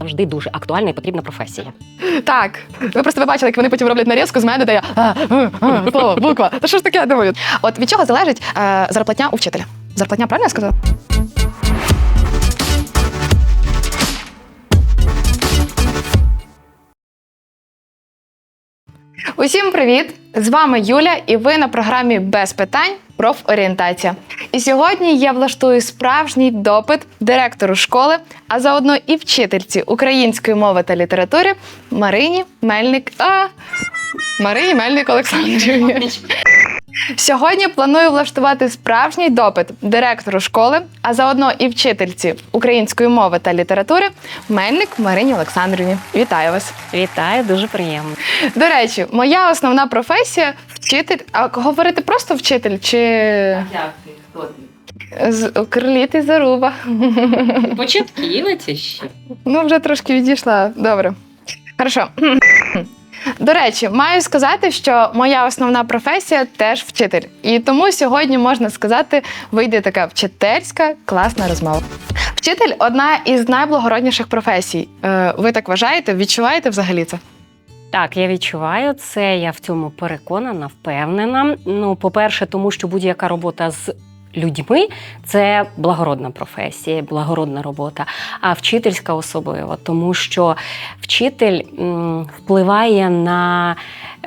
завжди дуже актуальна і потрібна професія. Так, ви просто ви бачили, як вони потім роблять нарізку з мене, де я слово, буква. Та що ж таке думаю? От від чого залежить е, зарплатня у вчителя? Зарплатня, правильно я сказала? Усім привіт! З вами Юля, і ви на програмі Без питань профорієнтація. І сьогодні я влаштую справжній допит директору школи, а заодно і вчительці української мови та літератури Марині Мельник. А Марині Мельник Олександрівні. Сьогодні планую влаштувати справжній допит директору школи, а заодно і вчительці української мови та літератури Мельник Марині Олександрівні. Вітаю вас! Вітаю, дуже приємно. До речі, моя основна професія вчитель. А говорити просто вчитель чи Як ти? Хто ти? з криліти заруба? Початківиця ще. Ну, вже трошки відійшла. Добре. Хорошо. До речі, маю сказати, що моя основна професія теж вчитель. І тому сьогодні можна сказати, вийде така вчительська класна розмова. Вчитель одна із найблагородніших професій. Е, ви так вважаєте? Відчуваєте взагалі це? Так, я відчуваю це, я в цьому переконана, впевнена. Ну, по-перше, тому що будь-яка робота з людьми це благородна професія, благородна робота, а вчительська особливо, тому що вчитель впливає на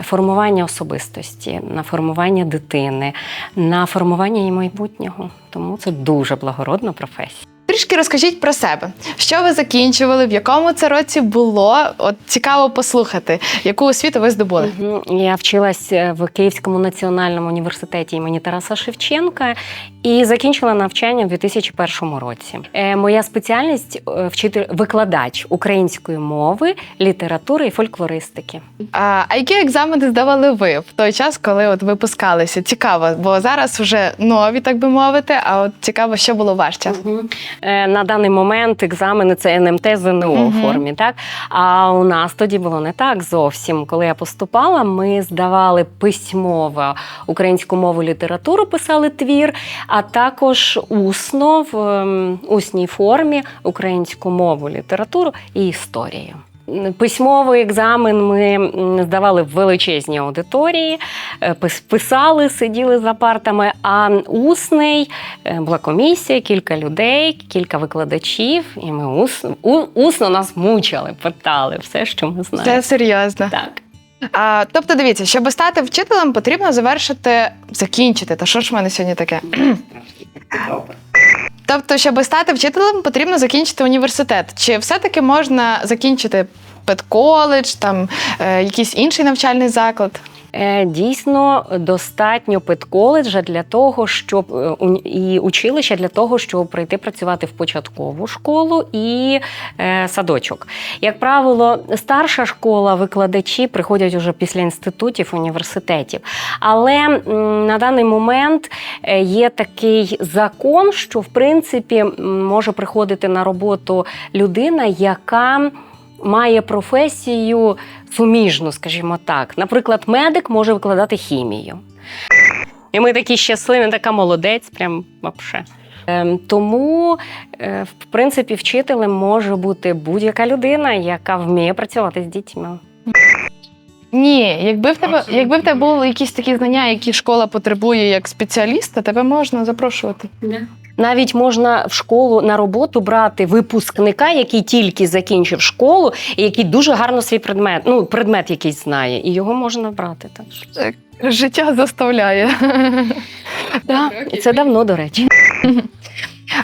формування особистості, на формування дитини, на формування її майбутнього. Тому це дуже благородна професія. Трішки розкажіть про себе, що ви закінчували, в якому це році було. От цікаво послухати, яку освіту ви здобули. Мгм. Я вчилась е, в Київському національному університеті імені Тараса Шевченка і закінчила навчання в 2001 році. Е, Моя спеціальність е, вчитель викладач української мови, літератури і фольклористики. А, а які екзамени здавали ви в той час, коли от випускалися? Цікаво, бо зараз вже нові, так би мовити. А от цікаво, що було в ваш час. Е, На даний момент екзамени це НМТ ЗНО у формі. Так а у нас тоді було не так зовсім. Коли я поступала, ми здавали письмово українську мову, літературу, писали твір, а також усно в ем, усній формі українську мову, літературу і історію. Письмовий екзамен ми здавали в величезній аудиторії, е, писали, сиділи за партами. А усний е, була комісія, кілька людей, кілька викладачів, і ми ус, у, усно нас мучили, питали все, що ми знаємо. Це серйозно. Так. А, тобто, дивіться, щоб стати вчителем, потрібно завершити, закінчити. Та що ж в мене сьогодні таке? Тобто, щоб стати вчителем, потрібно закінчити університет. Чи все-таки можна закінчити педколедж, там е, якийсь інший навчальний заклад? Е, Дійсно, достатньо педколеджа для того, щоб е, і училища для того, щоб прийти працювати в початкову школу і е, садочок. Як правило, старша школа, викладачі приходять уже після інститутів, університетів. Але на даний момент є такий закон, що в принципі може приходити на роботу людина, яка має професію суміжну, скажімо так. Наприклад, медик може викладати хімію. І ми такі щасливі, така молодець, прям вообще. Ем, Тому, е, в принципі, вчителем може бути будь-яка людина, яка вміє працювати з дітьми. Ні, якби в тебе, якби в тебе були якісь такі знання, які школа потребує як спеціаліста, тебе можна запрошувати. Навіть можна в школу на роботу брати випускника, який тільки закінчив школу, і який дуже гарно свій предмет, ну предмет якийсь знає, і його можна брати. Так. Життя заставляє. Да. І це давно, до речі.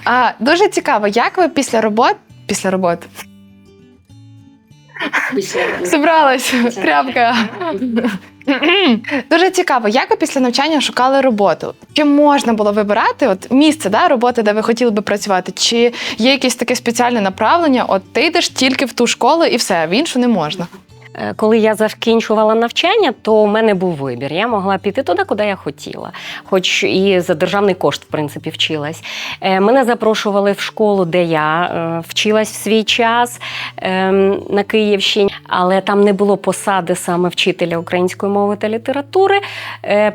А, дуже цікаво, як ви після роботи. Після роботи. Зібралась тряпка. Дуже цікаво, як ви після навчання шукали роботу? Чи можна було вибирати от місце да, роботи, де ви хотіли би працювати? Чи є якесь таке спеціальне направлення? От ти йдеш тільки в ту школу і все, в іншу не можна. Е, коли я закінчувала навчання, то у мене був вибір. Я могла піти туди, куди я хотіла, хоч і за державний кошт, в принципі, вчилась. Е, Мене запрошували в школу, де я е, вчилась в свій час е, на Київщині, але там не було посади саме вчителя української мови та літератури.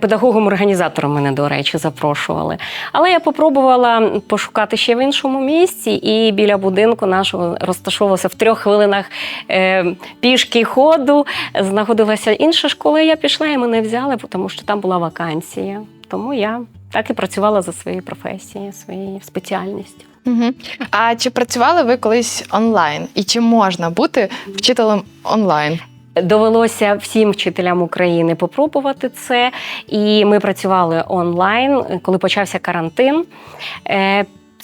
Педагогом-організатором мене, до речі, запрошували. Але я попробувала пошукати ще в іншому місці, і біля будинку нашого розташовувався в трьох хвилинах е, пішки ходу. Знаходилася інша школа, я пішла, і мене взяли, тому що там була вакансія. Тому я так і працювала за своєю професією, своєю спеціальністю. Угу. А чи працювали ви колись онлайн? І чи можна бути вчителем онлайн? Довелося всім вчителям України попробувати це. І ми працювали онлайн, коли почався карантин.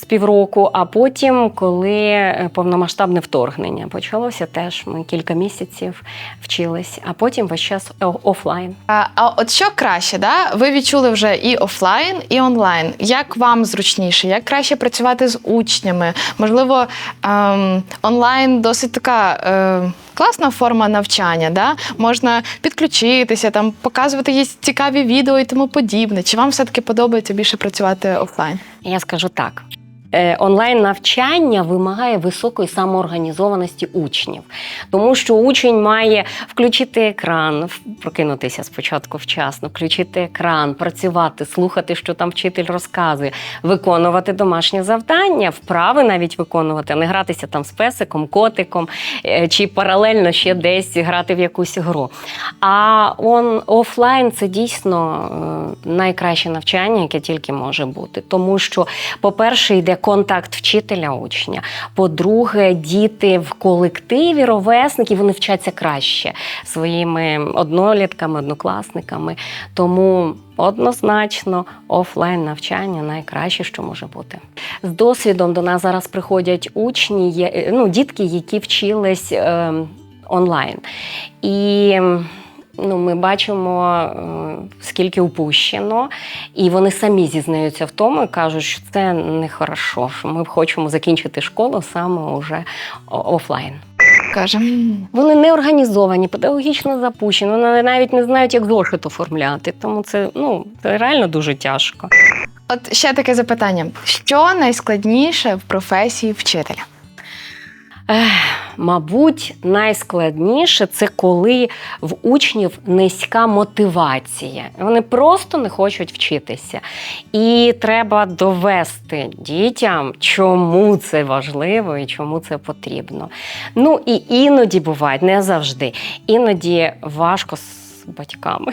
З півроку, а потім, коли е, повномасштабне вторгнення почалося, теж ми кілька місяців вчились, а потім весь час офлайн. А, а от що краще, да? ви відчули вже і офлайн, і онлайн. Як вам зручніше? Як краще працювати з учнями? Можливо, ем, онлайн досить така. Е, Класна форма навчання, да? можна підключитися, там показувати їй цікаві відео і тому подібне. Чи вам все-таки подобається більше працювати офлайн? Я скажу так. Е, Онлайн навчання вимагає високої самоорганізованості учнів, тому що учень має включити екран, прокинутися спочатку вчасно, включити екран, працювати, слухати, що там вчитель розказує, виконувати домашнє завдання, вправи навіть виконувати, а не гратися там з песиком, котиком е, чи паралельно ще десь грати в якусь гру. А он офлайн це дійсно е, найкраще навчання, яке тільки може бути. Тому що, по-перше, йде контакт вчителя учня. По-друге, діти в колективі, ровесники, вони вчаться краще своїми однолітками, однокласниками. Тому однозначно офлайн навчання найкраще, що може бути. З досвідом до нас зараз приходять учні, ну, дітки, які вчились е, онлайн. І ну, ми бачимо, е, скільки упущено, і вони самі зізнаються в тому і кажуть, що це не хорошо, що ми хочемо закінчити школу саме уже офлайн. Каже. Вони не організовані, педагогічно запущені, вони навіть не знають, як зошит оформляти. Тому це ну це реально дуже тяжко. От ще таке запитання: що найскладніше в професії вчителя? Мабуть, найскладніше це коли в учнів низька мотивація. Вони просто не хочуть вчитися. І треба довести дітям, чому це важливо і чому це потрібно. Ну і іноді буває, не завжди. Іноді важко з батьками.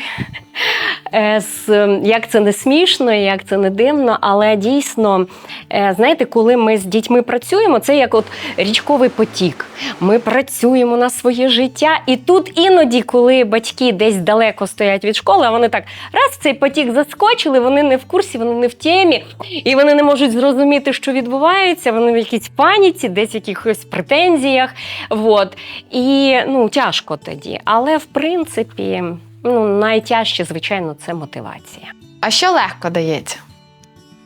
Е, з- Як це не смішно, як це не дивно, але дійсно, е, знаєте, коли ми з дітьми працюємо, це як от річковий потік. Ми працюємо на своє життя, і тут іноді, коли батьки десь далеко стоять від школи, а вони так раз цей потік заскочили, вони не в курсі, вони не в темі, і вони не можуть зрозуміти, що відбувається. Вони в якійсь паніці, десь в якихось претензіях. Вот. І ну, тяжко тоді. Але в принципі, ну, найтяжче, звичайно, це мотивація. А що легко дається?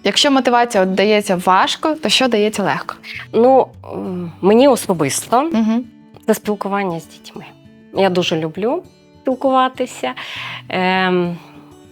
Якщо мотивація от дається важко, то що дається легко? Ну, мені особисто Угу. це спілкування з дітьми. Я дуже люблю спілкуватися. Ем,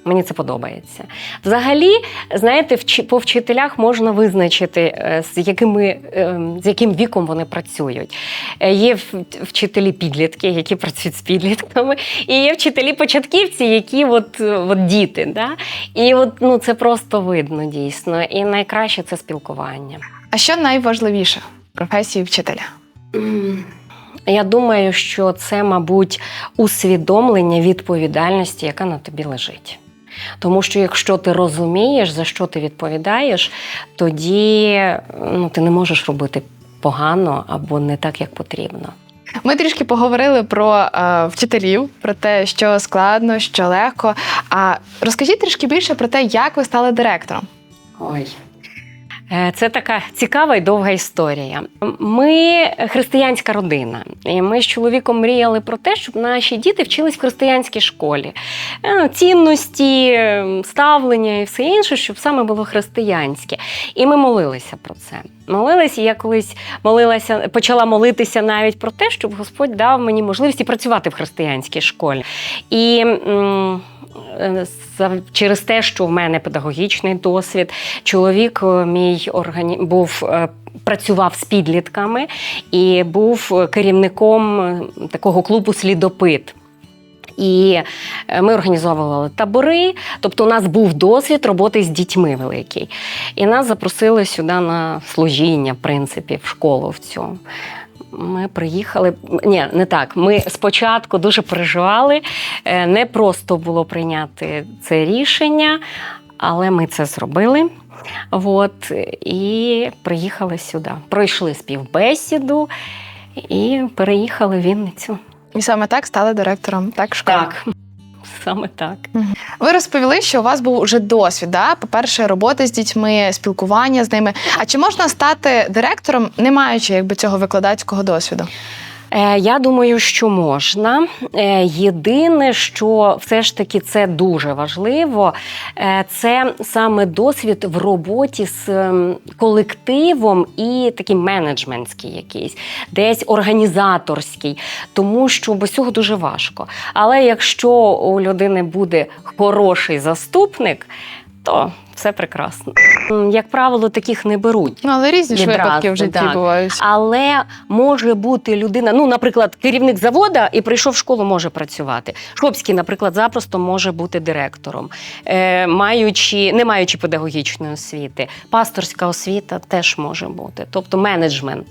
Мені це подобається. Взагалі, знаєте, по вчителях можна визначити, е, з, якими, ем, з яким віком вони працюють. Е, Є вчителі підлітки, які працюють з підлітками, і є вчителі початківці, які от, от діти. Да? І от, ну, це просто видно дійсно. І найкраще це спілкування. А що найважливіше в професії вчителя? Я думаю, що це, мабуть, усвідомлення відповідальності, яка на тобі лежить. Тому що якщо ти розумієш, за що ти відповідаєш, тоді ну, ти не можеш робити погано або не так, як потрібно. Ми трішки поговорили про е, вчителів, про те, що складно, що легко. А розкажіть трішки більше про те, як ви стали директором. Ой. Е, Це така цікава і довга історія. Ми християнська родина, і ми з чоловіком мріяли про те, щоб наші діти вчились в християнській школі. Е, Цінності, е, ставлення і все інше, щоб саме було християнське. І ми молилися про це. Молились, і я колись молилася, почала молитися навіть про те, щоб Господь дав мені можливість і працювати в християнській школі. І м, е, через те, що в мене педагогічний досвід, чоловік е, мій органі... був. е, Працював з підлітками і був керівником такого клубу Слідопит. І е, ми організовували табори, тобто у нас був досвід роботи з дітьми великий. І нас запросили сюди на служіння, в принципі, в школу в цю. Ми приїхали. Ні, не так. Ми спочатку дуже переживали. Е, Не просто було прийняти це рішення, але ми це зробили. От, і приїхали сюди. Пройшли співбесіду і переїхали в Вінницю. І саме так стали директором так школи. Так, саме так. Ви розповіли, що у вас був уже досвід. Да? По-перше, роботи з дітьми, спілкування з ними. А чи можна стати директором, не маючи якби цього викладацького досвіду? Е, Я думаю, що можна. Е, Єдине, що все ж таки це дуже важливо, е, це саме досвід в роботі з ем, колективом і такий менеджментський якийсь, десь організаторський, тому що без цього дуже важко. Але якщо у людини буде хороший заступник, то все прекрасно. Як правило, таких не беруть. Ну, але різні ж Відразу, випадки в житті так. бувають. Але може бути людина, ну, наприклад, керівник завода і прийшов в школу, може працювати. Шопський, наприклад, запросто може бути директором, е, маючи, не маючи педагогічної освіти. Пасторська освіта теж може бути, тобто менеджмент.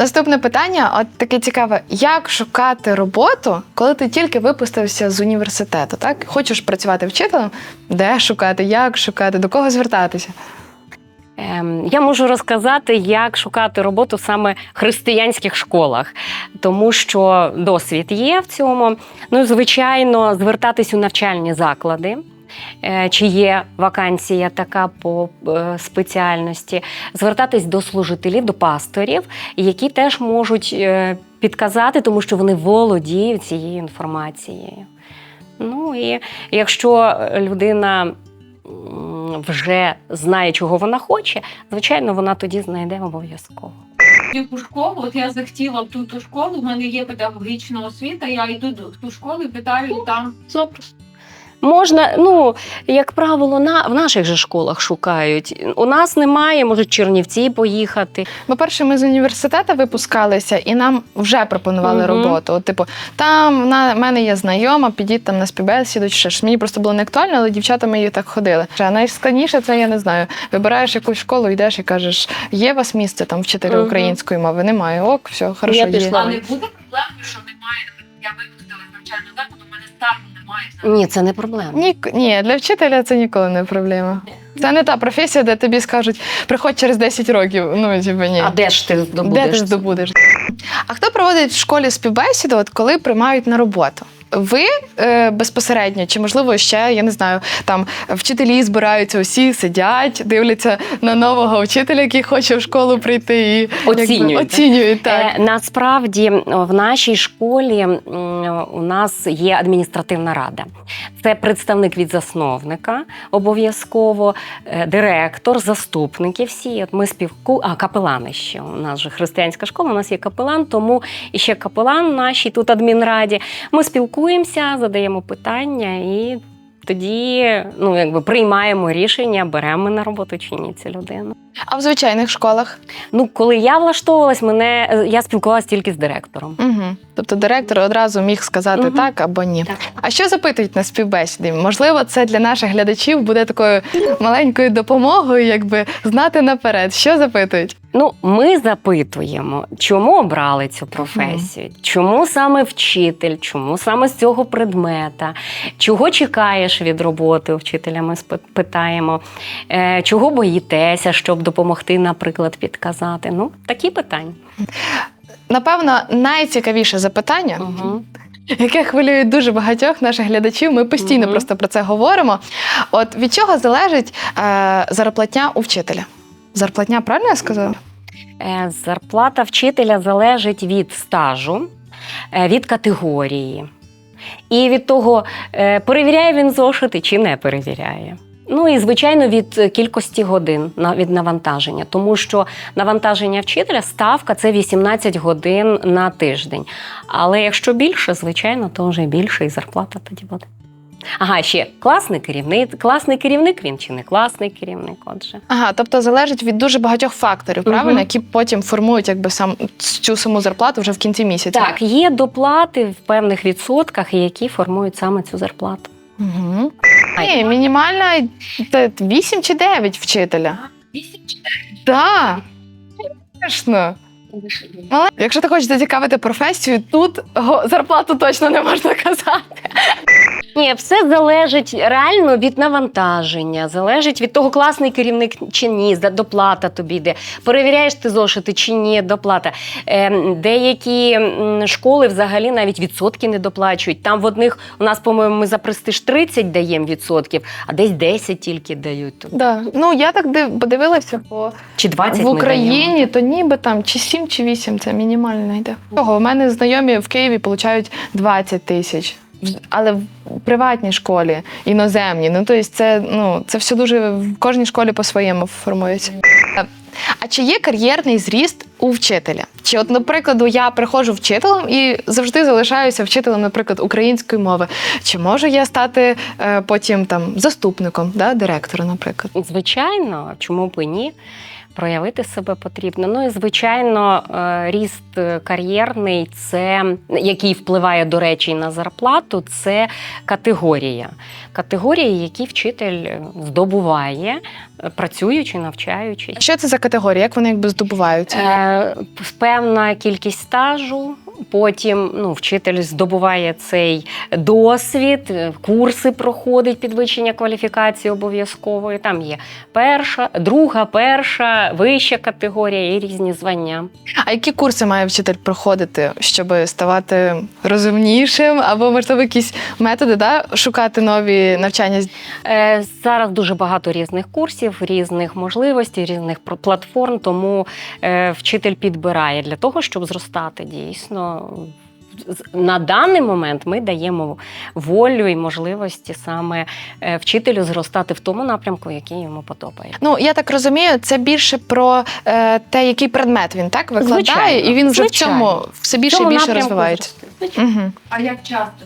Наступне питання: от таке цікаве: як шукати роботу, коли ти тільки випустився з університету? Так хочеш працювати вчителем? Де шукати, як шукати, до кого звертатися? Ем, Я можу розказати, як шукати роботу саме в християнських школах, тому що досвід є в цьому. Ну, звичайно, звертатись у навчальні заклади. Е, Чи є вакансія така по е, спеціальності, звертатись до служителів, до пасторів, які теж можуть е, підказати, тому що вони володіють цією інформацією. Ну і якщо людина вже знає, чого вона хоче, звичайно, вона тоді знайде обов'язково. яку школу, от я захотіла в ту, ту школу, в мене є педагогічна освіта, я йду до- в ту школу і питаю там. Запросто. Можна, ну, як правило, на, в наших же школах шукають. У нас немає, можуть Чернівці поїхати. По-перше, ми з університету випускалися, і нам вже пропонували Мгм. роботу. От, типу, там в мене є знайома, підіть там на співбесіду, чи ще ж. Мені просто було не актуально, але дівчата мої так ходили. А найскладніше це я не знаю. Вибираєш якусь школу, йдеш і кажеш, є у вас місце там вчителя Мгм. української мови? Немає. Ок, все, хорошо. Я є. пішла. А не буде проблеми, що немає, я випустила з так, закладу, у мене старого немає. Ні, це не проблема. Ні, ні, для вчителя це ніколи не проблема. Це не та професія, де тобі скажуть, приходь через 10 років. Ну, типу, ні. А де ж ти здобудеш? Де ти здобудеш? А хто проводить в школі співбесіду, от коли приймають на роботу? Ви е, безпосередньо, чи можливо ще я не знаю, там вчителі збираються, усі сидять, дивляться на нового вчителя, який хоче в школу прийти і якби, Оцінюють. так. Е, насправді в нашій школі у нас є адміністративна рада. Це представник від засновника, обов'язково, е, директор, заступники всі. От ми співку, а капелани ще. У нас же християнська школа, у нас є капелан, тому і ще капелан нашій тут адмінраді. Ми спілкуємося, задаємо питання і. Тоді ну, якби приймаємо рішення, беремо ми на роботу чи ні цю людину. А в звичайних школах? Ну, коли я влаштовувалась, мене я спілкувалася тільки з директором. Угу. Тобто директор одразу міг сказати Мгм. так або ні. Так. А що запитують на співбесіді? Можливо, це для наших глядачів буде такою маленькою допомогою, якби знати наперед. Що запитують? Ну, ми запитуємо, чому обрали цю професію, чому саме вчитель, чому саме з цього предмета, чого чекаєш від роботи у вчителя? Ми питаємо, е, чого боїтеся, щоб допомогти, наприклад, підказати. Ну, такі питання. Напевно, найцікавіше запитання, Угу. яке хвилює дуже багатьох наших глядачів. Ми постійно Мгм. просто про це говоримо. От від чого залежить е, зарплатня у вчителя? Зарплатня, правильно я сказала? Е, Зарплата вчителя залежить від стажу, е, від категорії. І від того, е, перевіряє він зошити чи не перевіряє. Ну і звичайно від е, кількості годин від навантаження, тому що навантаження вчителя ставка це 18 годин на тиждень. Але якщо більше, звичайно, то вже більше і зарплата тоді буде. Ага, ще класний керівник. Класний керівник він чи не класний керівник? Отже. Ага, тобто залежить від дуже багатьох факторів, правильно, які потім формують якби сам цю саму зарплату вже в кінці місяця. Так, є доплати в певних відсотках, які формують саме цю зарплату. Угу. Ні, мінімальна та 8 чи 9 вчителя. Вісім чи Так. Звісно. Але якщо ти хочеш зацікавити професію, тут зарплату точно не можна казати. Ні, все залежить реально від навантаження, залежить від того, класний керівник чи ні, доплата тобі йде. Перевіряєш ти зошити чи ні, доплата. Ем, деякі школи взагалі навіть відсотки не доплачують. Там в одних у нас, по-моєму, ми за престиж 30 даємо відсотків, а десь 10 тільки дають. Да. Ну я так див- подивилася, бо Чи 20 в Україні то ніби там чи 7, чи 8 це мінімально йде. Того, у мене знайомі в Києві получають 20 тисяч. Але в приватній школі, іноземній. Ну, тобто це, ну, це все дуже в кожній школі по-своєму формується. А чи є кар'єрний зріст у вчителя? Чи, от, наприклад, я приходжу вчителем і завжди залишаюся вчителем, наприклад, української мови. Чи можу я стати е, потім там заступником да, директора, наприклад? Звичайно, чому б і ні? Проявити себе потрібно. Ну і звичайно, е, ріст е, кар'єрний, це який впливає, до речі, на зарплату, це категорія. Категорії, які вчитель здобуває, працюючи, навчаючись. Що це за категорія? Як вони якби здобуваються? Е, певна кількість стажу. Потім ну, вчитель здобуває цей досвід, е, курси проходить підвищення кваліфікації обов'язкової. Там є перша, друга, перша, вища категорія і різні звання. А які курси має вчитель проходити, щоб ставати розумнішим, або можливо якісь методи да, шукати нові навчання? Е, Зараз дуже багато різних курсів, різних можливостей, різних платформ, тому е, вчитель підбирає для того, щоб зростати дійсно. На даний момент ми даємо волю і можливості саме е, вчителю зростати в тому напрямку, який йому подобається. Ну я так розумію, це більше про е, те, який предмет він так викладає, Звичайно, і він вже звичайно. в цьому все більше і більше розвивається. Угу. А як часто?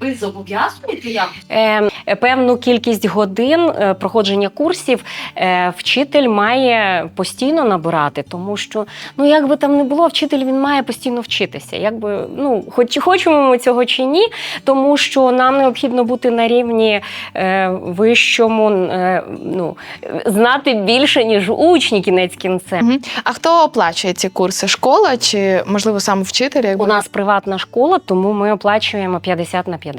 Ви зобов'язуєте як? Е, Певну кількість годин е, проходження курсів е, вчитель має постійно набирати, тому що ну як би там не було, вчитель він має постійно вчитися. Якби ну, хоч хочемо ми цього чи ні, тому що нам необхідно бути на рівні е, вищому, е, ну знати більше ніж учні кінець кінцем. Угу. А хто оплачує ці курси? Школа чи можливо сам вчитель? Якби? У нас приватна школа, тому ми оплачуємо 50 на 50.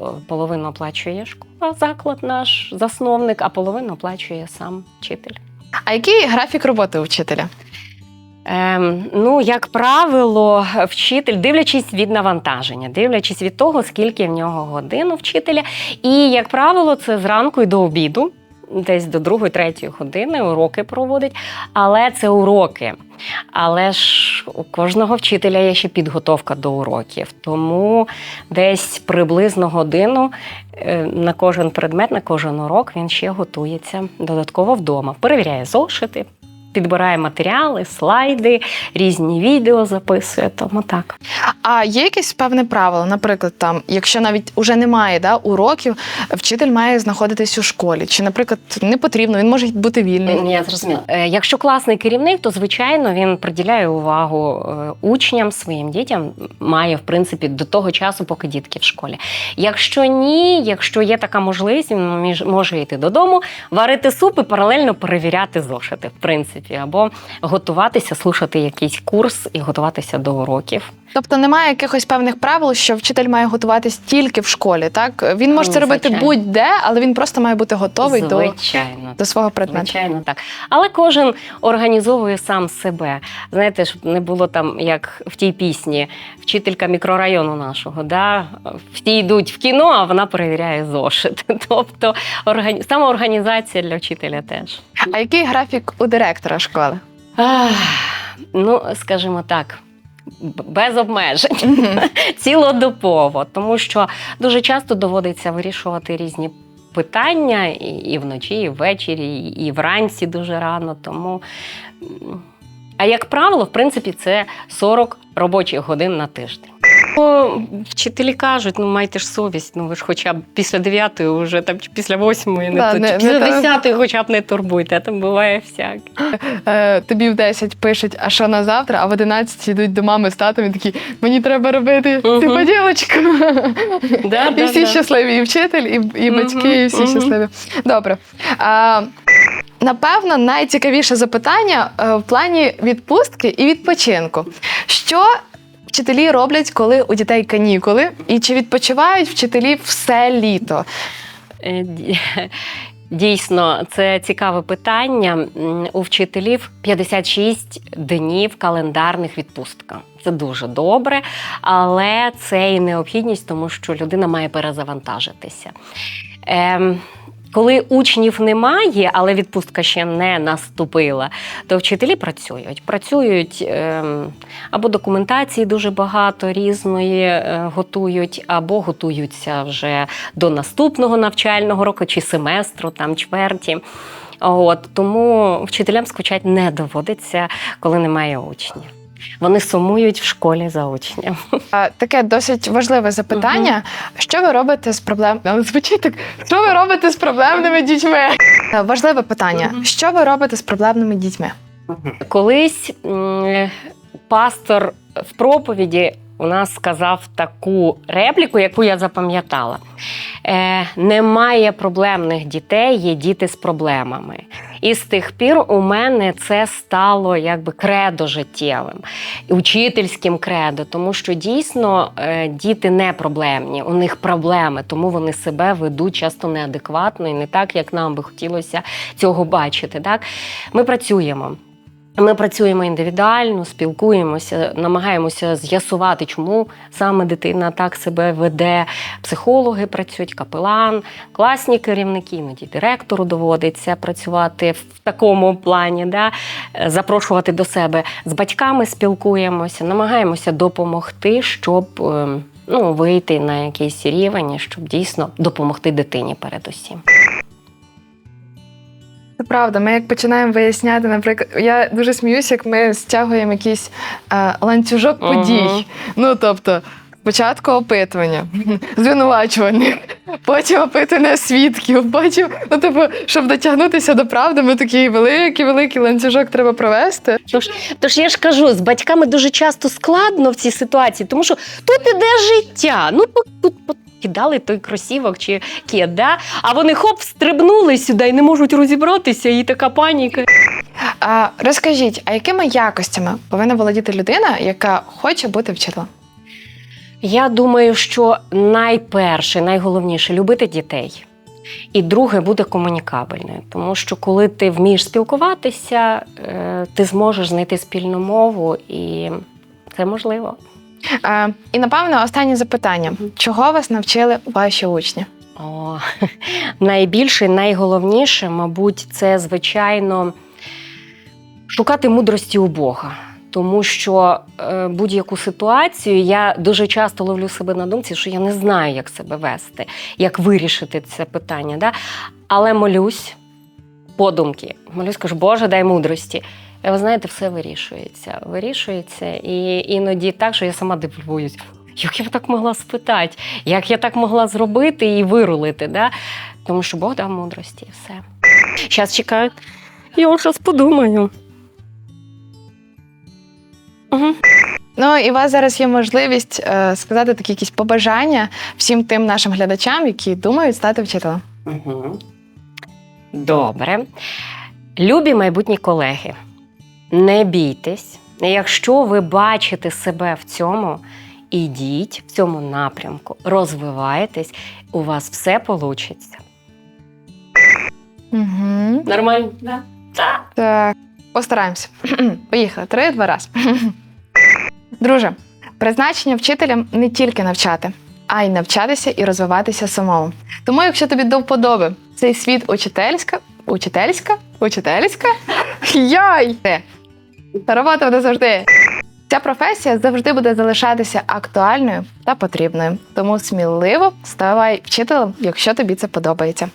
О, Половину оплачує школа, заклад наш засновник, а половину оплачує сам вчитель. А який графік роботи у вчителя? Ем, ну, як правило, вчитель, дивлячись від навантаження, дивлячись від того, скільки в нього годин у вчителя. І, як правило, це зранку і до обіду, десь до 2-3 години уроки проводить. Але це уроки. Але ж у кожного вчителя є ще підготовка до уроків. Тому десь приблизно годину е, на кожен предмет, на кожен урок він ще готується додатково вдома. Перевіряє зошити, підбирає матеріали, слайди, різні відео записує. Тому так. А є якесь певне правило? Наприклад, там, якщо навіть уже немає да, уроків, вчитель має знаходитись у школі. Чи, наприклад, не потрібно, він може бути вільний. Я зрозуміла. Е, Якщо класний керівник, то звичайно він приділяє увагу е, учням, своїм дітям, має в принципі до того часу, поки дітки в школі. Якщо ні, якщо є така можливість, він може йти додому, варити суп і паралельно перевіряти зошити, в принципі, або готуватися, слушати якийсь курс і готуватися до уроків. Тобто немає якихось певних правил, що вчитель має готуватись тільки в школі. Так він може Ну, це робити будь-де, але він просто має бути готовий до, Звичайно. до свого предмету. Звичайно, так. Але кожен організовує сам себе. Знаєте, щоб не було там, як в тій пісні, вчителька мікрорайону нашого. Да? Всі йдуть в кіно, а вона перевіряє зошит. Тобто органі... самоорганізація для вчителя теж. А який графік у директора школи? Ах, ну, скажімо так. Без обмежень цілодобово, тому що дуже часто доводиться вирішувати різні питання і, і вночі, і ввечері, і, і вранці дуже рано. Тому. А як правило, в принципі, це 40 робочих годин на тиждень. Вчителі кажуть, ну майте ж совість, ну ви ж хоча б після 9 вже там чи після 8 не, Да, то, не- чи після та- 10 хоча б не турбуйте, а там буває всяке. Е, тобі в 10 пишуть, а що на завтра, а в 11 йдуть до мами з татом і такі, мені треба робити Мгм. цю поділочку. Да, І да, всі да. щасливі, і вчитель, і, і Мгм, батьки, і всі мгм. щасливі. Добре. А, напевно, найцікавіше запитання е, в плані відпустки і відпочинку. Що вчителі роблять, коли у дітей канікули? І чи відпочивають вчителі все літо? Е, Дійсно, це цікаве питання. У вчителів 56 днів календарних відпустка. Це дуже добре, але це і необхідність, тому що людина має перезавантажитися. Ем, коли учнів немає, але відпустка ще не наступила, то вчителі працюють. Працюють ем, або документації дуже багато різної е, готують, або готуються вже до наступного навчального року чи семестру, там чверті. От тому вчителям скучати не доводиться, коли немає учнів. Вони сумують в школі за учням. Таке досить важливе запитання. Що ви робите з проблем? Звучить так, що ви робите з проблемними дітьми? Е, Важливе питання. угу. Що ви робите з проблемними дітьми? Колись пастор в проповіді у нас сказав таку репліку, яку я запам'ятала. Е, немає проблемних дітей, є діти з проблемами. І з тих пір у мене це стало якби кредо життєвим, учительським кредо, тому що дійсно е, діти не проблемні, у них проблеми, тому вони себе ведуть часто неадекватно і не так, як нам би хотілося цього бачити. Так? Ми працюємо. Ми працюємо індивідуально, спілкуємося, намагаємося з'ясувати, чому саме дитина так себе веде. Психологи працюють, капелан, класні керівники, іноді директору доводиться працювати в такому плані, да? запрошувати до себе з батьками спілкуємося, намагаємося допомогти, щоб е, ну, вийти на якийсь рівень, щоб дійсно допомогти дитині передусім. Це правда. Ми як починаємо виясняти, наприклад, я дуже сміюся, як ми стягуємо якийсь е, ланцюжок Мгм. подій. Ну тобто. Спочатку опитування, звинувачування, потім опитування свідків, потім, ну, типу, щоб дотягнутися до правди, ми такий великий, великий ланцюжок треба провести. Тож, тож я ж кажу, з батьками дуже часто складно в цій ситуації, тому що тут іде життя. Ну тут, тут кидали той кросівок чи кед, да? а вони хоп, стрибнули сюди і не можуть розібратися, і така паніка. А, розкажіть, а якими якостями повинна володіти людина, яка хоче бути вчителем? Я думаю, що найперше, найголовніше любити дітей. І друге буде комунікабельною, тому що коли ти вмієш спілкуватися, е, ти зможеш знайти спільну мову, і це можливо. І напевно останнє запитання: чого вас навчили ваші учні? О, найбільше, найголовніше, мабуть, це звичайно шукати мудрості у Бога. Тому що е, будь-яку ситуацію я дуже часто ловлю себе на думці, що я не знаю, як себе вести, як вирішити це питання. Да? Але молюсь подумки. Молюсь, кажу, Боже, дай мудрості. І ви знаєте, все вирішується. Вирішується. І іноді так, що я сама дивуюсь. Як я так могла спитати, як я так могла зробити і вирулити, да? тому що Бог дав мудрості і все. Зараз чекають. Я зараз подумаю. Угу. Ну і у вас зараз є можливість е, сказати такі якісь побажання всім тим нашим глядачам, які думають стати вчителем. Угу. Добре. Любі майбутні колеги, не бійтесь. Якщо ви бачите себе в цьому, ідіть в цьому напрямку, розвивайтесь, у вас все вийде. Угу. Нормально? Да. Так. Так, постараємося. Поїхали. Три, два раз. Друже, призначення вчителям не тільки навчати, а й навчатися і розвиватися самому. Тому, якщо тобі до вподоби цей світ учительська, учительська, учительська, яй! Та робота буде завжди. Ця професія завжди буде залишатися актуальною та потрібною. Тому сміливо ставай вчителем, якщо тобі це подобається.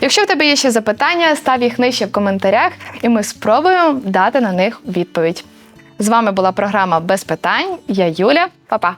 Якщо в тебе є ще запитання, став їх нижче в коментарях, і ми спробуємо дати на них відповідь. З вами була програма Без питань. Я Юля. Па-па!